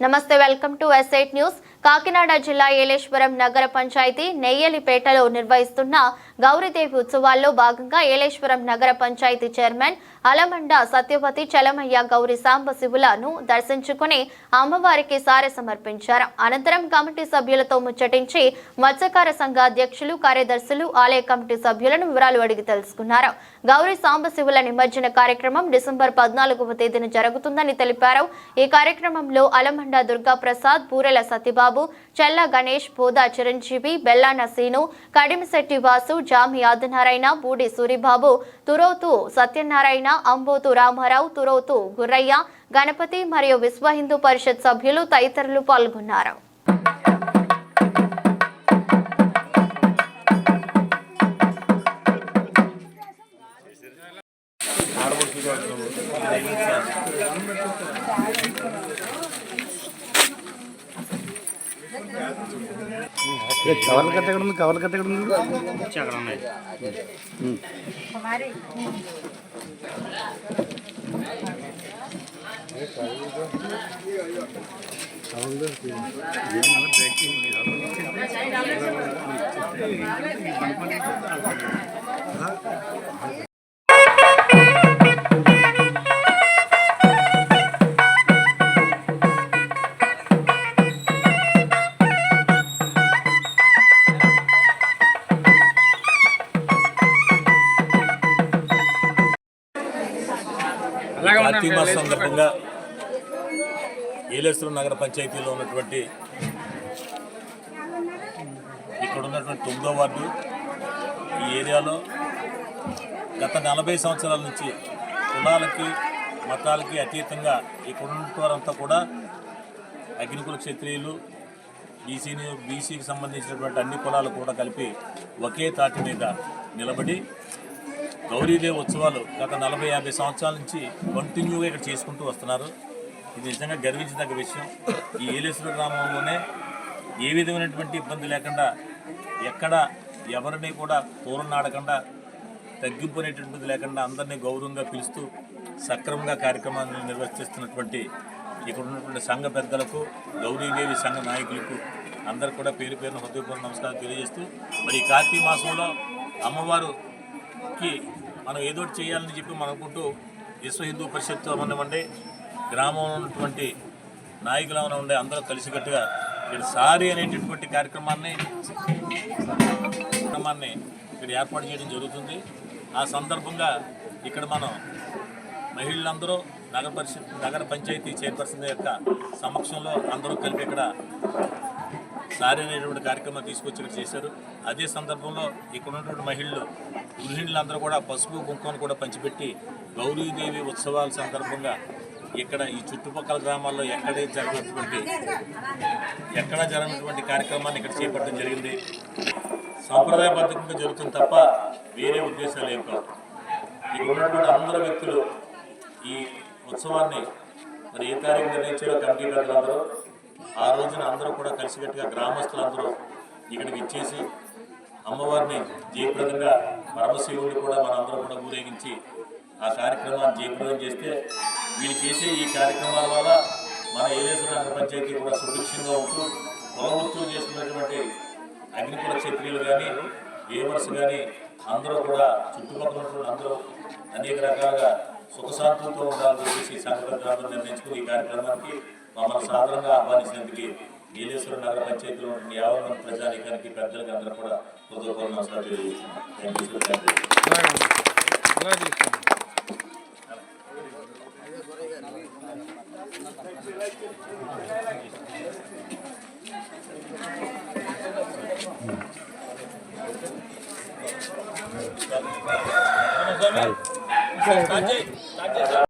నమస్తే welcome to ఎస్ఐట్ news Kakinada జిల్లా ఏలేశ్వరం నగర పంచాయతీ నెయ్యలిపేటలో నిర్వహిస్తున్న గౌరీదేవి ఉత్సవాల్లో భాగంగా ఏలేశ్వరం నగర పంచాయతీ చైర్మన్ అలమండ సత్యవతి చలమయ్య గౌరీ సాంబశివులను దర్శించుకుని అమ్మవారికి సారె సమర్పించారు. అనంతరం కమిటీ సభ్యులతో ముచ్చటించి మత్స్యకార సంఘ అధ్యక్షులు కార్యదర్శులు ఆలయ కమిటీ సభ్యులను వివరాలు అడిగి తెలుసుకున్నారు. గౌరీ సాంబశివుల నిమజ్జన కార్యక్రమం డిసెంబర్ పద్నాలుగవ తేదీన జరుగుతుందని తెలిపారు. ఈ కార్యక్రమంలో అలమండ దుర్గా ప్రసాద్ పూరెల సత్యబాబు చెల్ల గణేష్ బోదా చిరంజీవి బెల్లాన సీను కడిమిశెట్టి వాసు జామి ఆదినారాయణ బూడి సూరిబాబు తురోతు సత్యనారాయణ అంబోతు రామారావు తురోతు గుర్రయ్య గణపతి మరియు విశ్వ హిందూ పరిషత్ సభ్యులు తదితరులు పాల్గొన్నారు. కవర్లు కట్ట ఎక్కడ ఉంది? కవర్లు కట్ట ఎక్కడ ఉంది? అక్కడ ఉన్నాయి. కార్తీక మాసం సందర్భంగా ఏలేశ్వరం నగర పంచాయతీలో ఉన్నటువంటి ఇక్కడ ఉన్నటువంటి తొమ్మిదో వార్డు ఈ ఏరియాలో గత నలభై సంవత్సరాల నుంచి కులాలకి మతాలకి అతీతంగా ఇక్కడ ఉన్నవారంతా కూడా అగ్నికుల క్షత్రియులు బీసీని బీసీకి సంబంధించినటువంటి అన్ని కులాలు కూడా కలిపి ఒకే తాటి మీద నిలబడి గౌరీదేవి ఉత్సవాలు గత నలభై యాభై సంవత్సరాల నుంచి కంటిన్యూగా ఇక్కడ చేసుకుంటూ వస్తున్నారు. ఇది నిజంగా గర్వించదగ్గ విషయం. ఈ ఏలేశ్వర గ్రామంలోనే ఏ విధమైనటువంటి ఇబ్బంది లేకుండా ఎక్కడ ఎవరిని కూడా పూర్వం ఆడకుండా తగ్గింపు అనేటువంటిది లేకుండా అందరినీ గౌరవంగా పిలుస్తూ సక్రమంగా కార్యక్రమాన్ని నిర్వర్తిస్తున్నటువంటి ఇక్కడ ఉన్నటువంటి సంఘ పెద్దలకు గౌరీదేవి సంఘ నాయకులకు అందరు కూడా పేరు పేరున హృదయపూర్వ నమస్కారం తెలియజేస్తూ మరి ఈ కార్తీక మాసంలో అమ్మవారు కి మనం ఏదో చేయాలని చెప్పి మనం అనుకుంటూ విశ్వ హిందూ పరిషత్ అవనివ్వండి గ్రామంలో ఉన్నటువంటి నాయకులు ఉండే అందరూ కలిసికట్టుగా ఇక్కడ సారి అనేటటువంటి కార్యక్రమాన్ని కార్యక్రమాన్ని ఇక్కడ ఏర్పాటు చేయడం జరుగుతుంది. ఆ సందర్భంగా ఇక్కడ మనం మహిళలందరూ నగర పరిషత్ నగర పంచాయతీ చైర్పర్సన్ యొక్క సమక్షంలో అందరూ కలిపి ఇక్కడ సారీ అనేటువంటి కార్యక్రమం తీసుకొచ్చి చేశారు. అదే సందర్భంలో ఇక్కడ ఉన్నటువంటి మహిళలు గృహిణులందరూ కూడా పసుపు కుంకుమను కూడా పంచిపెట్టి గౌరీదేవి ఉత్సవాల సందర్భంగా ఇక్కడ ఈ చుట్టుపక్కల గ్రామాల్లో ఎక్కడ జరిగినటువంటి ఎక్కడ జరిగినటువంటి కార్యక్రమాన్ని ఇక్కడ చేపట్టడం జరిగింది. సాంప్రదాయబద్ధంగా జరుగుతుంది తప్ప వేరే ఉద్దేశాలు ఏం కాదు ఇక్కడ ఉన్నటువంటి అందరు వ్యక్తులు ఈ ఉత్సవాన్ని మరి ఏ తారీఖు నిర్ణయించారో కమిటీ పెద్దలందరూ ఆ రోజున అందరూ కూడా కలిసికట్టుగా గ్రామస్తులందరూ ఇక్కడికి ఇచ్చేసి అమ్మవారిని జయప్రదంగా పరమశివుడిని కూడా మనందరం కూడా ఊరేగించి ఆ కార్యక్రమాన్ని జయప్రదం చేస్తే వీళ్ళు చేసే ఈ కార్యక్రమాల వల్ల మన ఏలేశ్వర నగర పంచాయతీ కూడా సుభిక్షంగా ఉంటూ కులవృత్తులు చేస్తున్నటువంటి అగ్నికుల క్షత్రియులు కానీ ఏవర్స్ కానీ అందరూ కూడా చుట్టుపక్కల అందరూ అనేక రకాలుగా సుఖశాంతులతో ఉండాలని చెప్పేసి సంఘటన నిర్ణయించుకుని ఈ కార్యక్రమానికి మమ్మల్ని సాధారణంగా ఆహ్వానించినందుకు నీలేశ్వర నగర పంచాయతీలో ఉన్న యాభై మంది ప్రజానికానికి పెద్దలకి అందరూ కూడా హృదయపూర్వక నమస్కారం తెలియజేస్తున్నాం.